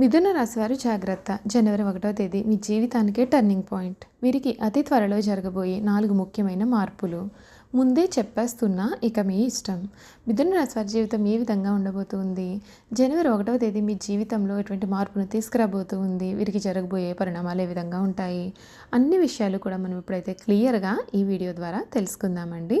మిథున రాశివారు జాగ్రత్త. జనవరి ఒకటో తేదీ మీ జీవితానికే టర్నింగ్ పాయింట్ వీరికి అతి త్వరలో జరగబోయే నాలుగు ముఖ్యమైన మార్పులు. ముందే చెప్పేస్తున్నా ఇక మీ ఇష్టం. మిథున రాశివారి జీవితం ఏ విధంగా ఉండబోతుంది? జనవరి ఒకటవ తేదీ మీ జీవితంలో ఎటువంటి మార్పును తీసుకురాబోతుంది? వీరికి జరగబోయే పరిణామాలు ఏ విధంగా ఉంటాయి? అన్ని విషయాలు కూడా మనం ఇప్పుడైతే క్లియర్గా ఈ వీడియో ద్వారా తెలుసుకుందామండి.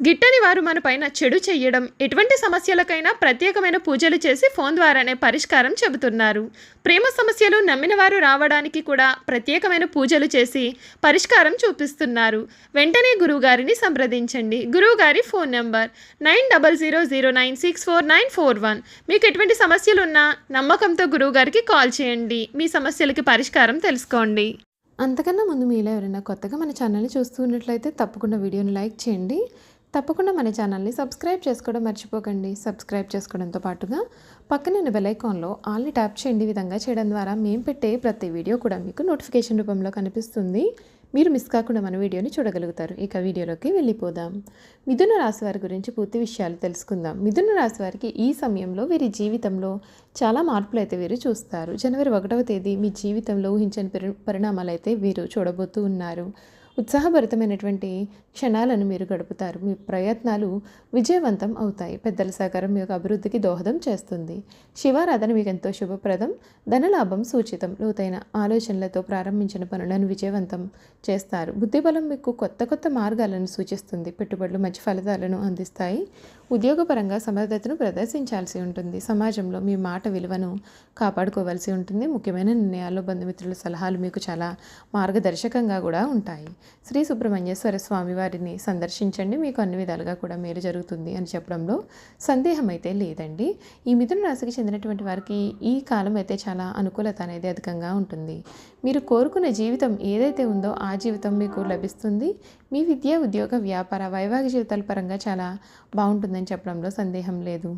గిట్టని వారు మన పైన చెడు చెయ్యడం ఎటువంటి సమస్యలకైనా ప్రత్యేకమైన పూజలు చేసి ఫోన్ ద్వారానే పరిష్కారం చెబుతున్నారు. ప్రేమ సమస్యలు నమ్మిన వారు రావడానికి కూడా ప్రత్యేకమైన పూజలు చేసి పరిష్కారం చూపిస్తున్నారు. వెంటనే గురువుగారిని సంప్రదించండి. గురువుగారి phone number nine double zero zero nine six four nine four one. మీకు ఎటువంటి సమస్యలున్నా నమ్మకంతో గురువుగారికి కాల్ చేయండి. మీ సమస్యలకి పరిష్కారం తెలుసుకోండి. అంతకన్నా ముందు మీలో ఎవరైనా కొత్తగా మన ఛానల్ని చూస్తున్నట్లయితే తప్పకుండా వీడియోని లైక్ చేయండి. తప్పకుండా మన ఛానల్ని సబ్స్క్రైబ్ చేసుకోవడం మర్చిపోకండి. సబ్స్క్రైబ్ చేసుకోవడంతో పాటుగా పక్కన ఉన్న ఆల్ని ట్యాప్ చేయండి. విధంగా చేయడం ద్వారా మేము పెట్టే ప్రతి వీడియో కూడా మీకు నోటిఫికేషన్ రూపంలో కనిపిస్తుంది. మీరు మిస్ కాకుండా మన వీడియోని చూడగలుగుతారు. ఇక వీడియోలోకి వెళ్ళిపోదాం. మిథున రాశి వారి గురించి పూర్తి విషయాలు తెలుసుకుందాం. మిథున రాశి వారికి ఈ సమయంలో వీరి జీవితంలో చాలా మార్పులు అయితే వీరు చూస్తారు. జనవరి ఒకటవ తేదీ మీ జీవితంలో ఊహించని పరి పరిణామాలు అయితే వీరు చూడబోతూ ఉన్నారు. ఉత్సాహభరితమైనటువంటి క్షణాలను మీరు గడుపుతారు. మీ ప్రయత్నాలు విజయవంతం అవుతాయి. పెద్దల సహకారం మీ యొక్క అభివృద్ధికి దోహదం చేస్తుంది. శివారాధన మీకు ఎంతో శుభప్రదం. ధనలాభం సూచితం. లోతైన ఆలోచనలతో ప్రారంభించిన పనులను విజయవంతం చేస్తారు. బుద్ధిబలం మీకు కొత్త కొత్త మార్గాలను సూచిస్తుంది. పెట్టుబడులు మంచి ఫలితాలను అందిస్తాయి. ఉద్యోగపరంగా సమర్థతను ప్రదర్శించాల్సి ఉంటుంది. సమాజంలో మీ మాట విలువను కాపాడుకోవాల్సి ఉంటుంది. ముఖ్యమైన నిర్ణయాల్లో బంధుమిత్రుల సలహాలు మీకు చాలా మార్గదర్శకంగా కూడా ఉంటాయి. శ్రీ సుబ్రహ్మణ్యేశ్వర స్వామి వారిని సందర్శించండి. మీకు అన్ని విధాలుగా కూడా మేలు జరుగుతుంది అని చెప్పడంలో సందేహం అయితే లేదండి. ఈ మిథున రాశికి చెందినటువంటి వారికి ఈ కాలం అయితే చాలా అనుకూలత అనేది అధికంగా ఉంటుంది. మీరు కోరుకునే జీవితం ఏదైతే ఉందో ఆ జీవితం మీకు లభిస్తుంది. మీ విద్య ఉద్యోగ వ్యాపార వైవాహిక జీవితాల పరంగా చాలా బాగుంటుందని చెప్పడంలో సందేహం లేదు.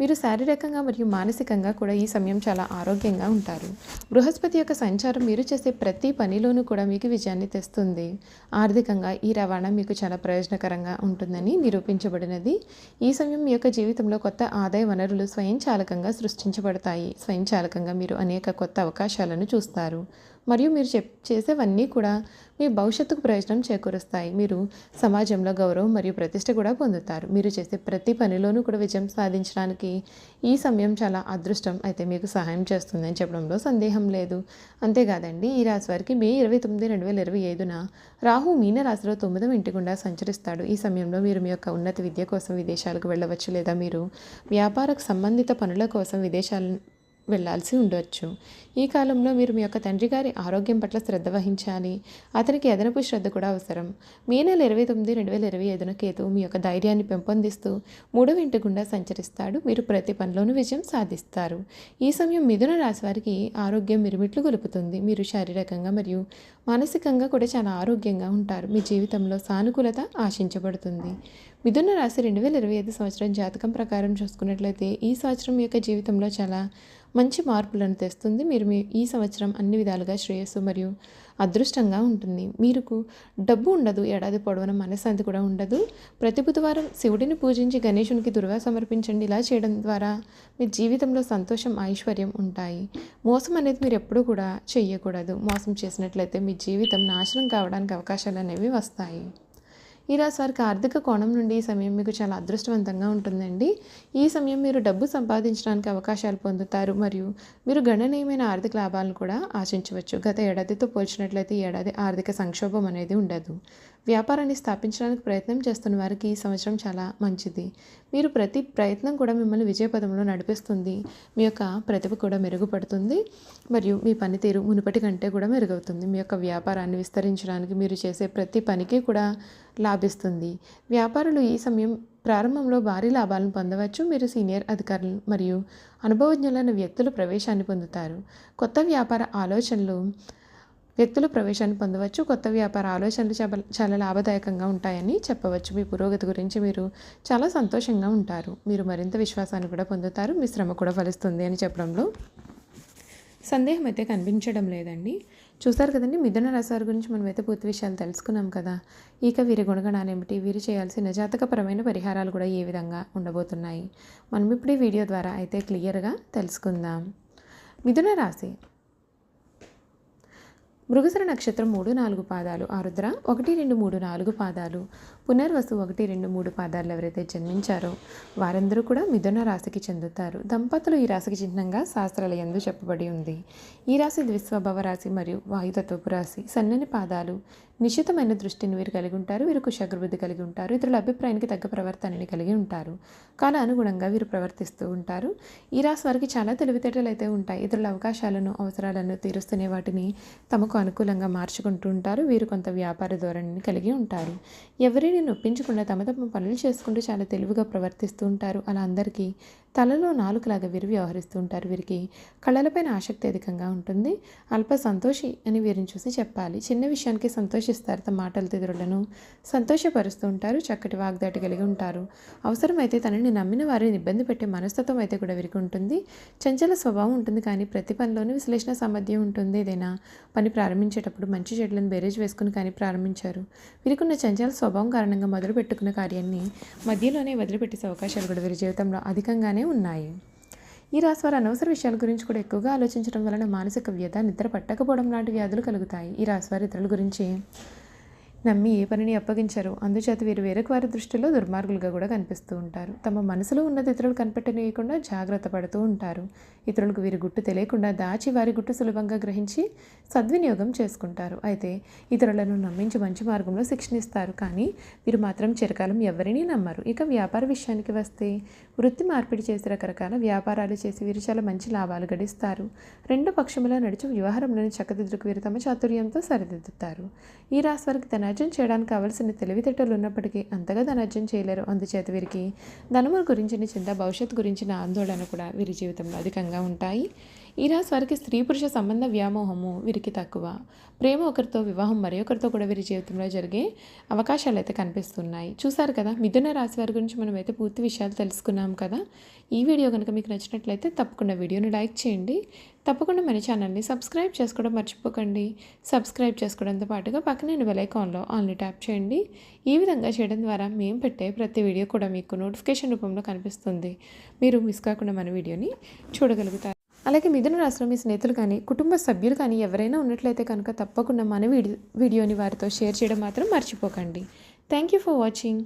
మీరు శారీరకంగా మరియు మానసికంగా కూడా ఈ సమయం చాలా ఆరోగ్యంగా ఉంటారు. బృహస్పతి యొక్క సంచారం మీరు చేసే ప్రతి పనిలోనూ కూడా మీకు విజయాన్ని తెస్తుంది. ఆర్థికంగా ఈ రవాణా మీకు చాలా ప్రయోజనకరంగా ఉంటుందని నిరూపించబడినది. ఈ సమయం మీ యొక్క జీవితంలో కొత్త ఆదాయ వనరులు స్వయంచాలకంగా సృష్టించబడతాయి. స్వయంచాలకంగా మీరు అనేక కొత్త అవకాశాలను చూస్తారు. మరియు మీరు చెప్ చేసేవన్నీ కూడా మీ భవిష్యత్తుకు ప్రయోజనం చేకూరుస్తాయి. మీరు సమాజంలో గౌరవం మరియు ప్రతిష్ట కూడా పొందుతారు. మీరు చేసే ప్రతి పనిలోనూ కూడా విజయం సాధించడానికి ఈ సమయం చాలా అదృష్టం. అయితే మీకు సహాయం చేస్తుందని చెప్పడంలో సందేహం లేదు. అంతేకాదండి ఈ రాశి వారికి మే ఇరవై తొమ్మిది రెండు వేల ఇరవై ఐదున రాహు మీన రాశిలో తొమ్మిదవ ఇంటి గుండా సంచరిస్తాడు. ఈ సమయంలో మీరు మీ యొక్క ఉన్నత విద్య కోసం విదేశాలకు వెళ్ళవచ్చు లేదా మీరు వ్యాపారకు సంబంధిత పనుల కోసం విదేశాలను వెళ్ళాల్సి ఉండొచ్చు. ఈ కాలంలో మీరు మీ యొక్క తండ్రి గారి ఆరోగ్యం పట్ల శ్రద్ధ వహించాలి. అతనికి అదనపు శ్రద్ధ కూడా అవసరం. మే నెల ఇరవై తొమ్మిది రెండు వేల ఇరవై ఐదున కేతు మీ యొక్క ధైర్యాన్ని పెంపొందిస్తూ మూడవ ఇంటి గుండా సంచరిస్తాడు. మీరు ప్రతి పనిలోనూ విజయం సాధిస్తారు. ఈ సమయం మిథున రాశి వారికి ఆరోగ్యం మిరుమిట్లు గొలుపుతుంది. మీరు శారీరకంగా మరియు మానసికంగా కూడా చాలా ఆరోగ్యంగా ఉంటారు. మీ జీవితంలో సానుకూలత ఆశించబడుతుంది. మిథున రాశి రెండు వేల ఇరవై ఐదు సంవత్సరం జాతకం ప్రకారం చూసుకున్నట్లయితే ఈ సంవత్సరం యొక్క జీవితంలో చాలా మంచి మార్పులను తెస్తుంది. మీరు మీ ఈ సంవత్సరం అన్ని విధాలుగా శ్రేయస్సు మరియు అదృష్టంగా ఉంటుంది. మీకు డబ్బు ఉండదు. ఏడాది పొడవున మనశ్శాంతి కూడా ఉండదు. ప్రతి బుధవారం శివుడిని పూజించి గణేశునికి దుర్గా సమర్పించండి. ఇలా చేయడం ద్వారా మీ జీవితంలో సంతోషం ఐశ్వర్యం ఉంటాయి. మోసం అనేది మీరు ఎప్పుడూ కూడా చేయకూడదు మోసం చేసినట్లయితే మీ జీవితం నాశనం కావడానికి అవకాశాలు అనేవి వస్తాయి. ఈ రాశి వారికి ఆర్థిక కోణం నుండి ఈ సమయం మీకు చాలా అదృష్టవంతంగా ఉంటుందండి. ఈ సమయం మీరు డబ్బు సంపాదించడానికి అవకాశాలు పొందుతారు మరియు మీరు గణనీయమైన ఆర్థిక లాభాలను కూడా ఆశించవచ్చు. గత ఏడాదితో పోల్చినట్లయితే ఈ ఏడాది ఆర్థిక సంక్షోభం అనేది ఉండదు. వ్యాపారాన్ని స్థాపించడానికి ప్రయత్నం చేస్తున్న వారికి ఈ సంవత్సరం చాలా మంచిది. మీరు ప్రతి ప్రయత్నం కూడా మిమ్మల్ని విజయపదంలో నడిపిస్తుంది. మీ యొక్క ప్రతిభ కూడా మెరుగుపడుతుంది. మరియు మీ పనితీరు మునుపటి కంటే కూడా మెరుగవుతుంది. మీ యొక్క వ్యాపారాన్ని విస్తరించడానికి మీరు చేసే ప్రతి పనికి కూడా లాభిస్తుంది. వ్యాపారులు ఈ సమయం ప్రారంభంలో భారీ లాభాలను పొందవచ్చు. మీరు సీనియర్ అధికారులు మరియు అనుభవజ్ఞులైన వ్యక్తులు ప్రవేశాన్ని పొందుతారు. కొత్త వ్యాపార ఆలోచనలు వ్యక్తులు ప్రవేశాన్ని పొందవచ్చు. కొత్త వ్యాపార ఆలోచనలు చాలా చాలా లాభదాయకంగా ఉంటాయని చెప్పవచ్చు. మీ పురోగతి గురించి మీరు చాలా సంతోషంగా ఉంటారు. మీరు మరింత విశ్వాసాన్ని కూడా పొందుతారు. మీ శ్రమ కూడా ఫలిస్తుంది అని చెప్పడంలో సందేహం అయితే కనిపించడం లేదండి. చూసారు కదండి మిథున రాశివారి గురించి మనమైతే పూర్తి విషయాలు తెలుసుకున్నాం కదా. ఇక వీరి గుణగణాలు ఏమిటి? వీరు చేయాల్సిన జాతకపరమైన పరిహారాలు కూడా ఏ విధంగా ఉండబోతున్నాయి? మనం ఇప్పుడు ఈ వీడియో ద్వారా అయితే క్లియర్గా తెలుసుకుందాం. మిథున రాశి మృగసర నక్షత్రం మూడు నాలుగు పాదాలు. ఆరుద్ర ఒకటి రెండు మూడు నాలుగు పాదాలు. పునర్వసు ఒకటి రెండు మూడు పాదాలు ఎవరైతే జన్మించారో వారందరూ కూడా మిథున రాశికి చెందుతారు. దంపతులు ఈ రాశికి చిహ్నంగా శాస్త్రాల ఎందు చెప్పబడి ఉంది. ఈ రాశి ద్విస్వభవ రాశి మరియు వాయుతత్వపు రాశి. సన్నని పాదాలు నిశ్చితమైన దృష్టిని వీరు కలిగి ఉంటారు. వీరు కుశాగ్రబుద్ధి కలిగి ఉంటారు. ఇతరుల అభిప్రాయానికి తగ్గ ప్రవర్తనని కలిగి ఉంటారు. కాల అనుగుణంగా వీరు ప్రవర్తిస్తూ ఉంటారు. ఈ రాశి వారికి చాలా తెలివితేటలు అయితే ఉంటాయి. ఇతరుల అవకాశాలను అవసరాలను తీరుస్తునే వాటిని తమకు అనుకూలంగా మార్చుకుంటూ ఉంటారు. వీరు కొంత వ్యాపార ధోరణిని కలిగి ఉంటారు. ఎవరిని నొప్పించకుండా తమ తమ పనులు చేసుకుంటూ చాలా తెలివిగా ప్రవర్తిస్తూ ఉంటారు. అలా అందరికీ తలలో నాలుగులాగా వీరు వ్యవహరిస్తూ ఉంటారు. వీరికి కళలపైన ఆసక్తి అధికంగా ఉంటుంది. అల్ప సంతోషి అని వీరిని చూసి చెప్పాలి. చిన్న విషయానికి సంతోషిస్తారు. తమ మాటల తెదురులను సంతోషపరుస్తూ ఉంటారు. చక్కటి వాగ్దాటి కలిగి ఉంటారు. అవసరమైతే తనని నమ్మిన వారిని ఇబ్బంది పెట్టే మనస్తత్వం అయితే కూడా వీరికి ఉంటుంది. చంచల స్వభావం ఉంటుంది. కానీ ప్రతి పనిలోనూ విశ్లేషణ సామర్థ్యం ఉంటుంది. ఏదైనా పని ప్రారంభించేటప్పుడు మంచి చెట్లను బేరేజ్ వేసుకుని కానీ ప్రారంభించారు. వీరికున్న చంచల స్వభావం కారణంగా మొదలు పెట్టుకున్న కార్యాన్ని మధ్యలోనే వదిలిపెట్టేసే అవకాశాలు కూడా వీరి జీవితంలో అధికంగానే ఉన్నాయి. ఈ రాశి వారు అనవసర విషయాల గురించి కూడా ఎక్కువగా ఆలోచించడం వలన మానసిక వ్యధ నిద్ర పట్టకపోవడం లాంటి వ్యాధులు కలుగుతాయి. ఈ రాశి వారు ఇతరుల గురించి నమ్మి ఏ పనిని అప్పగించరు. అందుచేత వీరు వేరొక వారి దృష్టిలో దుర్మార్గులుగా కూడా కనిపిస్తూ ఉంటారు. తమ మనసులో ఉన్నది ఇతరులు కనిపెట్టనీయకుండా జాగ్రత్త పడుతూ ఉంటారు. ఇతరులకు వీరి గుట్టు తెలియకుండా దాచి వారి గుట్టు సులభంగా గ్రహించి సద్వినియోగం చేసుకుంటారు. అయితే ఇతరులను నమ్మించి మంచి మార్గంలో శిక్షణ ఇస్తారు కానీ వీరు మాత్రం చిరకాలం ఎవరినీ నమ్మరు. ఇక వ్యాపార విషయానికి వస్తే వృత్తి మార్పిడి చేసి రకరకాల వ్యాపారాలు చేసి వీరు చాలా మంచి లాభాలు గడిస్తారు. రెండు పక్షముల నడిచి వ్యవహారంలోని చక్కదిద్దుకు వీరు తమ చాతుర్యంతో సరిదిద్దుతారు. ఈ రాశి వారికి ధనార్జన చేయడానికి కావలసిన తెలివితేటలు ఉన్నప్పటికీ అంతగా ధనార్జన చేయలేరు. అందుచేత వీరికి ధనముల గురించిన చింత భవిష్యత్తు గురించిన ఆందోళన కూడా వీరి జీవితంలో అధికంగా ఉంటాయి. ఈ రాశి వారికి స్త్రీ పురుష సంబంధ వ్యామోహము వీరికి తక్కువ. ప్రేమ ఒకరితో వివాహం మరి ఒకరితో కూడా వీరి జీవితంలో జరిగే అవకాశాలు అయితే కనిపిస్తున్నాయి. చూసారు కదా మిథున రాశి వారి గురించి మనం అయితే పూర్తి విషయాలు తెలుసుకున్నాం కదా. ఈ వీడియో కనుక మీకు నచ్చినట్లయితే తప్పకుండా వీడియోని లైక్ చేయండి. తప్పకుండా మన ఛానల్ని సబ్స్క్రైబ్ చేసుకోవడం మర్చిపోకండి. సబ్స్క్రైబ్ చేసుకోవడంతో పాటుగా పక్కనే బెల్ ఐకాన్లో ఆన్లీ ట్యాప్ చేయండి. ఈ విధంగా చేయడం ద్వారా మేము పెట్టే ప్రతి వీడియో కూడా మీకు నోటిఫికేషన్ రూపంలో కనిపిస్తుంది. మీరు మిస్ కాకుండా మన వీడియోని చూడగలుగుతారు. అలాగే మిథున రాశిలో మీ స్నేహితులు కానీ కుటుంబ సభ్యులు కానీ ఎవరైనా ఉన్నట్లయితే కనుక తప్పకుండా మన వీడి వీడియోని వారితో షేర్ చేయడం మాత్రం మర్చిపోకండి. Thank you for watching